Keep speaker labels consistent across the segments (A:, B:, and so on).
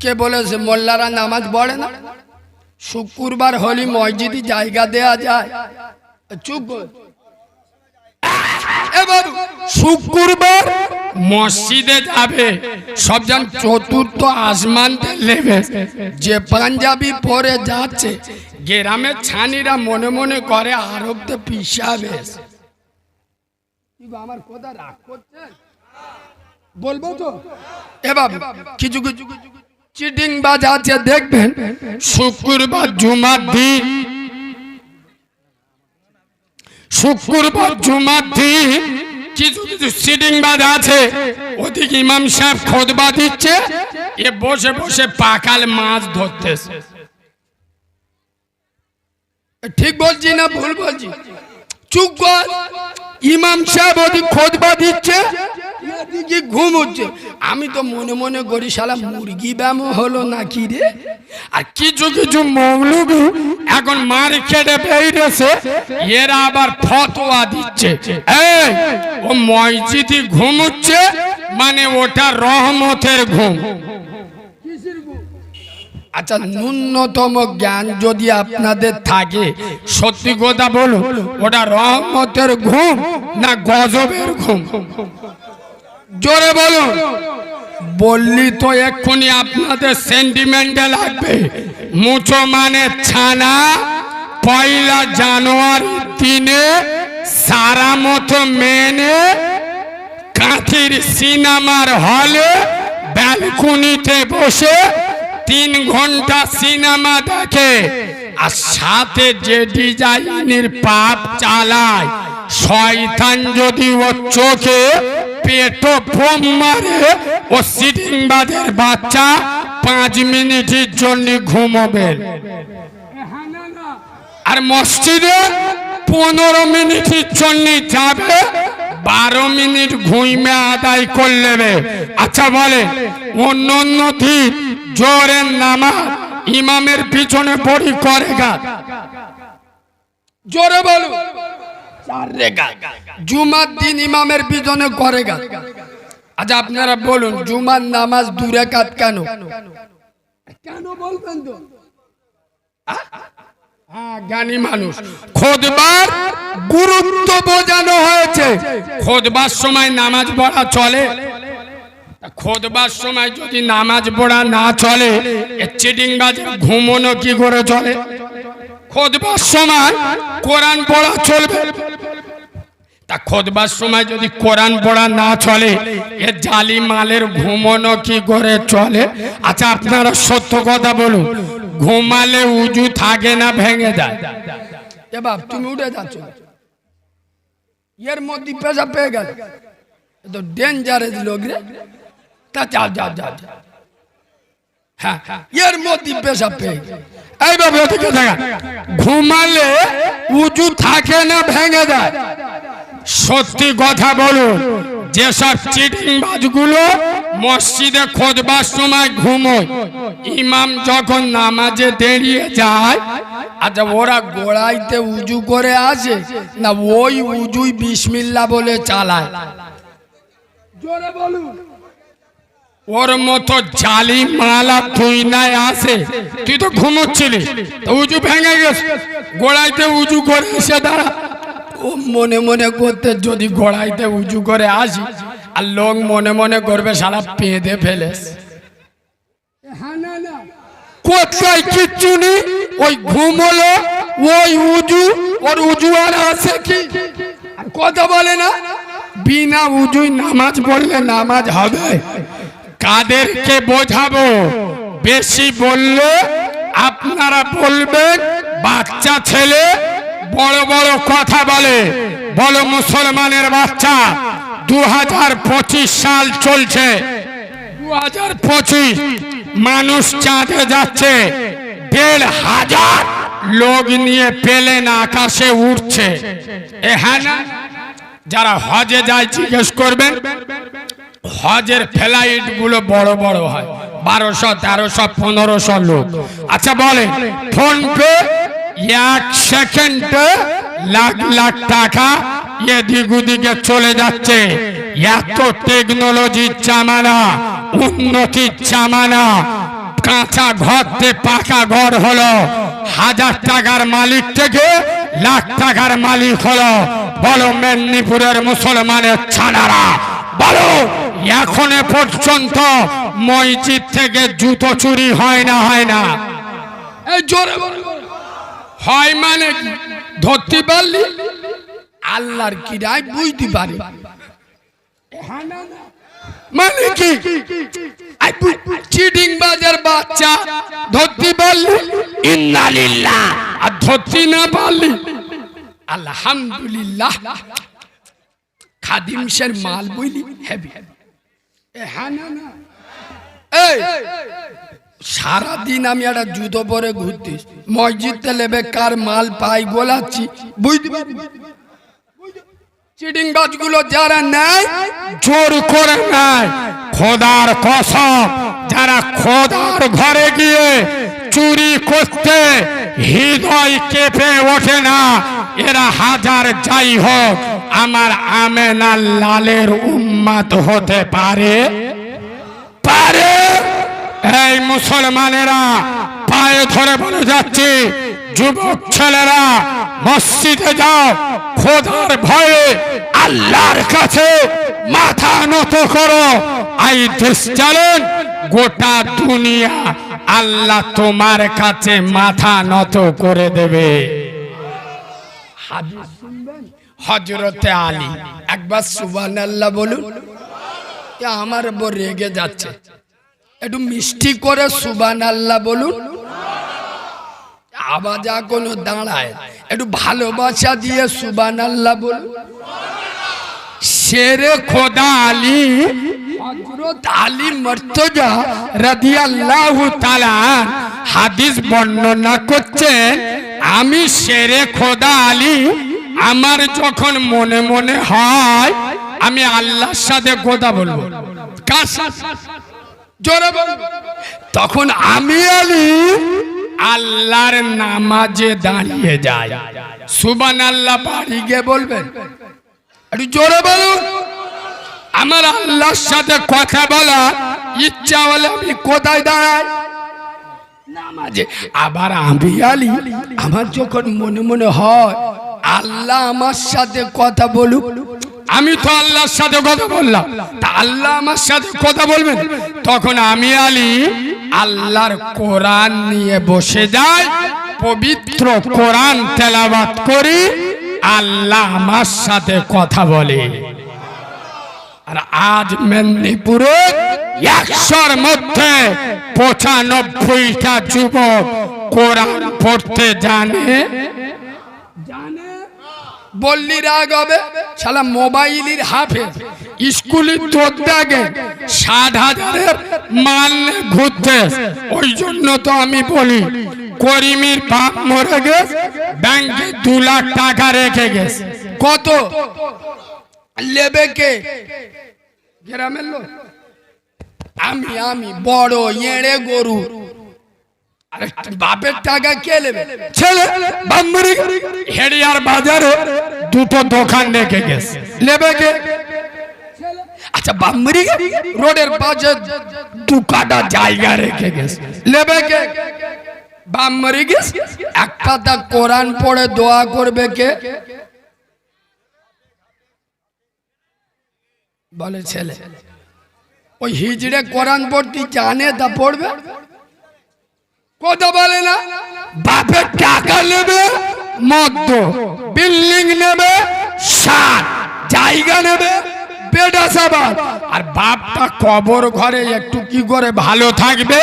A: কে বলেছে মোল্লারা নামাজ পড়ে না? শুক্রবার হলি মসজিদে জায়গা দেয়া যায়। চুপ কর। এ শুক্রবার মসজিদে যাবে। সব জন চতুর্থ আসমান নেবে যে পাঞ্জাবি পরে যাচ্ছে, গ্রামের ছানিরা মনে মনে করে আরবতে পিসাবে। আমার কথা রাগ করছেন? বলব তো? এ বাবু কিছু কিছু চিটিং বাজ আছে দেখবেন শুক্রবার জুমার দিন। শুক্রবার জুমার দিন বাজ আছে ওদিকে ইমাম সাহেব দিচ্ছে, এ বসে বসে পাকাল মাছ ধরতেছে। ঠিক বলছি না ভুল বলছি? ইমাম ওদিক খোদবা দিচ্ছে এদিকে ঘুম হচ্ছে আমি তো মনে মনে করি, শালা, মুরগি ব্যায়াম হলো নাকি রে? আর কিছু কিছু মৌলবি এখন মার খেটে বেরিয়েছে, এরা আবার ফতোয়া দিচ্ছে। এই, ও মসজিদে ঘুমোচ্ছে মানে ওটা রহমতের ঘুম। আচ্ছা ন্যূনতম জ্ঞান যদি আপনাদের থাকে, সত্যি কথা বলুন, ওটা রহমতের ঘুম না গজবের ঘুম? জোরে বলুন। বললি তো এক্ষুনি আপনাদের সেন্টিমেন্টে লাগবে। মুচো মানে ছানা, পয়লা জানুয়ারি দিনে সারা মতো মেনে কাঁথির সিনেমার হলে ব্যালকনিতে বসে তিন ঘণ্টা সিনেমা দেখে আর সাথে যে ডিজাইনের পাপ চালায়, শয়তান যদি ও চোখে পেটো ফোম মারে ও সিটিংবাদের বাচ্চা পাঁচ মিনিটের জন্য ঘুমোবে। আর মসজিদে পনেরো মিনিটের জন্য যাবে, বারো মিনিট ঘুইমে আদায় করলেবে আচ্ছা বলে, অন্য অন্য দিন জোরের নামা ইমামের পিছনে পড়ি করে গা জোরে বলো জুমার দিন ইমামের পিছনে করে গা। আচ্ছা আপনারা বলুন, জুমার নামাজ দূরে কাত কেন? কেন বলবেন তো? মানুষ। খোদবার গুরুত্ব বোঝানো হয়েছে। খোদবার সময় নামাজ পড়া চলে। খোদবার সময় যদি নামাজ পড়া না চলে ঘুমোনো কি করে চলে? খোদবার সময় কোরআন পড়া চলবে। তা খোদবার সময় যদি কোরআন পড়া না চলে, এ জালি মালের ঘুমোনো কি করে চলে? আচ্ছা আপনারা সত্য কথা বলুন, ঘুমালে উজু থাকে না ভেঙে যায়? তুমি উঠে যাচ্ছ। এর মধ্যে পেশা পেয়ে গেল। তো লোক রে। তা যাও। হ্যাঁ এর মধ্যে পেশা পেয়ে গেল। এই বাবা ওদিকে দেখা ঘুমালে উজু থাকে না, ভেঙে যায় সত্যি কথা বলুন, যেসব চিটিং মসজিদে খোঁজবার সময় ঘুমোয়, ইমাম যখন নামাজে দাঁড়িয়ে যায় আচ্ছা ওরা গোড়াইতে উজু করে আসে না ওই উজুই বিসমিল্লা বলে চালায় জোরে বলুন ওর মতো জালি মালা তুই নাই আসে তুই তো ঘুমোচ্ছিলি। উজু ভেঙে গেছে। গোড়াইতে উজু করে এসে দাঁড়া। ও মনে মনে করতে, যদি গোড়াইতে উজু করে আসি, আর লোক মনে মনে করবে সারা পেঁদে ফেলেস কোথায় কিচ্ছু নেই? ওই ঘুম হলো ওই উজু, ওর উজু আর আছে কি? কথা বলে না। বিনা উজুই নামাজ পড়লে নামাজ হবে। কাদেরকে বোঝাবো? বেশি বললে আপনারা বলবেন, বাচ্চা ছেলে বড় বড় কথা বলে। বলো মুসলমানের বাচ্চা দু হাজার পঁচিশ সাল চলছে। দু হাজার পঁচিশ মানুষ চাঁদে যাচ্ছে। দেড় হাজার লোক নিয়ে পেলেন আকাশে উঠছে এ হ্যাঁ যারা হজে যায় জিজ্ঞেস করবেন হজের ফ্লাইটগুলো বড় বড় হয়। বারোশো, তেরোশো, পনেরোশো লোক। আচ্ছা বলে ফোন পে, এক সেকেন্ডে লাখ লাখ টাকা এদিক ওদিকে চলে যাচ্ছে। এত টেকনোলজির জামানা উন্নতির জামানা কাঁচা ঘর থেকে পাকা ঘর হলো। হাজার টাকার মালিক থেকে লাখ টাকার মালিক হলো। বলো, মেদিনীপুরের মুসলমানের ছানারা, বলো। এখনও পর্যন্ত মসজিদ থেকে জুতো চুরি হয় না হয় না। জোরে হয় মানে ধরতে পারলি? আল্লাহর কিরায় বুঝতে পারি। মানে কি? চিটিং বাজার বাচ্চা ধরতে পারলি? ইন্নালিল্লাহ আর ধরতে না পারলি? আলহামদুলিল্লাহ। খাদিমসের মাল বইলি হেভি। হ্যাঁ না না। এই সারাদিন আমি একটা জুতো পরে ঘুরতে মসজিদে লেবে কার মাল পাই গোলাচ্ছি বুঝতে? চিটিং বাজগুলো যারা নেয় জোর করে নেয়। খোদার কসম যারা খোদার ঘরে গিয়ে চুরি করতে হৃদয় কেঁপে ওঠে না এরা হাজার যাই হোক। আমার আমেনা লালের উম্মাত হতে পারে? পারে। এই মুসলমানেরা পায়ে ধরে বলে যাচ্ছে, যুবক ছেলেরা, মসজিদে যাও, খোদার ভয়ে আল্লাহর কাছে মাথা নত করো। আই দিস চ্যালেঞ্জ গোটা দুনিয়া আল্লাহ তোমার কাছে মাথা নত করে দেবে। হজরতে আলী। একবার সুবান আল্লাহ বলুন আমার বউ রেগে যাচ্ছে। একটু মিষ্টি করে সুবান আল্লাহ বলুন। আবার যা কোনো দাঁড়ায়। একটু ভালোবাসা দিয়ে সুবান আল্লাহ বলুন। শেরে খোদা আলী। হযরত আলী মর্তজা রাদিয়াল্লাহু তাআলা হাদিস বর্ণনা করছেন, আমি শেরে খোদা আলী আমার যখন মনে মনে হয়, আমি আল্লাহর সাথে কথা বলব। তখন আমি আলী আল্লাহর নামাজে দাঁড়িয়ে যাই। সুবান আল্লাহ বাড়ি গিয়ে বলবেন, একটু জোরে বলুন। আমার আল্লাহর সাথে কথা বলা ইচ্ছা হলে আমি কোথায় দাঁড়াই? নামাজে। আবার আমি আলী, আমার যখন মনে মনে হয় আল্লাহ আমার সাথে কথা বলুক। আমি তো আল্লাহর সাথে কথা বললাম। তা আল্লাহ আমার সাথে কথা বলবেন? তখন আমি আলী আল্লাহর কোরআন নিয়ে বসে যাই, পবিত্র কোরআন তেলাবাত করি, আল্লাহ আমার সাথে কথা বলে। আর আজ মেদিনীপুরে একশোর মধ্যে পঁচানব্বইটা যুবক কোরআন পড়তে জানে। বললি রাগ হবে শালা মোবাইলের হাফে স্কুলের তোর দাগে ষাট হাজারের মাল ঘুরতে। ওই জন্য তো আমি বলি, করিমির বাপ মরে গেছে, ব্যাংকে দু লাখ টাকা রেখে গেছে। কত? লেবে কে? গ্রামের লোক। আমি আমি, বড়, এড়ে গরু। বাপের টাকা কে নেবে? ছেলে বাম্বরি হেডিয়ার বাজারে দুটো দোকান রেখে গেছে। নেবে কে? আচ্ছা বাম্বরি রোডের পাশে দু কাটা জায়গা রেখে গেছে। নেবে কে? গেছ এক পাতা কোরআন পড়ে দোয়া করবে কে? বলে ছেলে ওই হিজড়ে কোরআন পড়তে জানে তা পড়বে? কথা বলে না? বাপের টাকা নেবে মদ্য। বিল্ডিং নেবে সার। জায়গা নেবে বেডাসাবাদ আর বাপটা কবর ঘরে একটু কি করে ভালো থাকবে?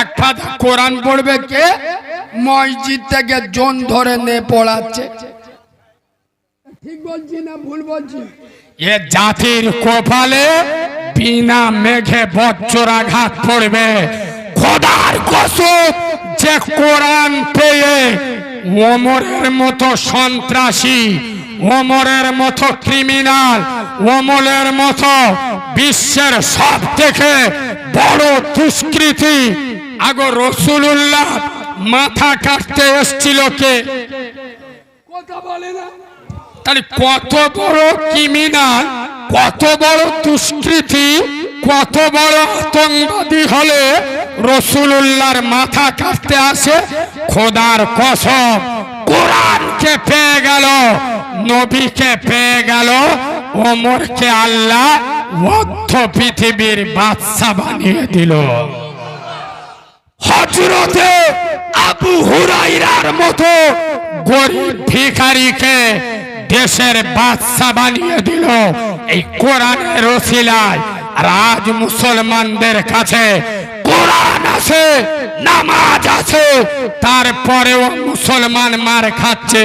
A: এক পাতা কোরআন পড়বে কে? মসজিদ থেকে জন ধরে নে পড়াচ্ছে। ঠিক বলছি না ভুল বলছি? এ জাতির কপালে বিনা মেঘে বজ্রাঘাত পড়বে। খোদার কসম যে কোরআন পেয়ে ওমরের মতো সন্ত্রাসী ওমরের মতো ক্রিমিনাল ওমরের মতো বিশ্বের সব থেকে বড় দুষ্কৃতি। আগো রসুল্লাহ মাথা কাটতে এসছিল কে? কথা বলে না। তাহলে কত বড় ক্রিমিনাল কত বড় দুষ্কৃতি কত বড় আতঙ্কবাদী হলে রসুলুল্লাহর মাথা কাটতে আসে, খোদার কসম। কোরআনকে পেয়ে গেল, নবীকে পেয়ে গেল, ওমরকে আল্লাহ মধ্য পৃথিবীর বাদশা বানিয়ে দিল। হজরতে আবু হুরাইরার মতো গরিব ভিখারিকে দেশের বাদশা বানিয়ে দিল। এই কোরআনের রসিলায় আর আজ মুসলমানদের কাছে কোরআন আছে নামাজ আছে তারপরেও মুসলমান মার খাচ্ছে।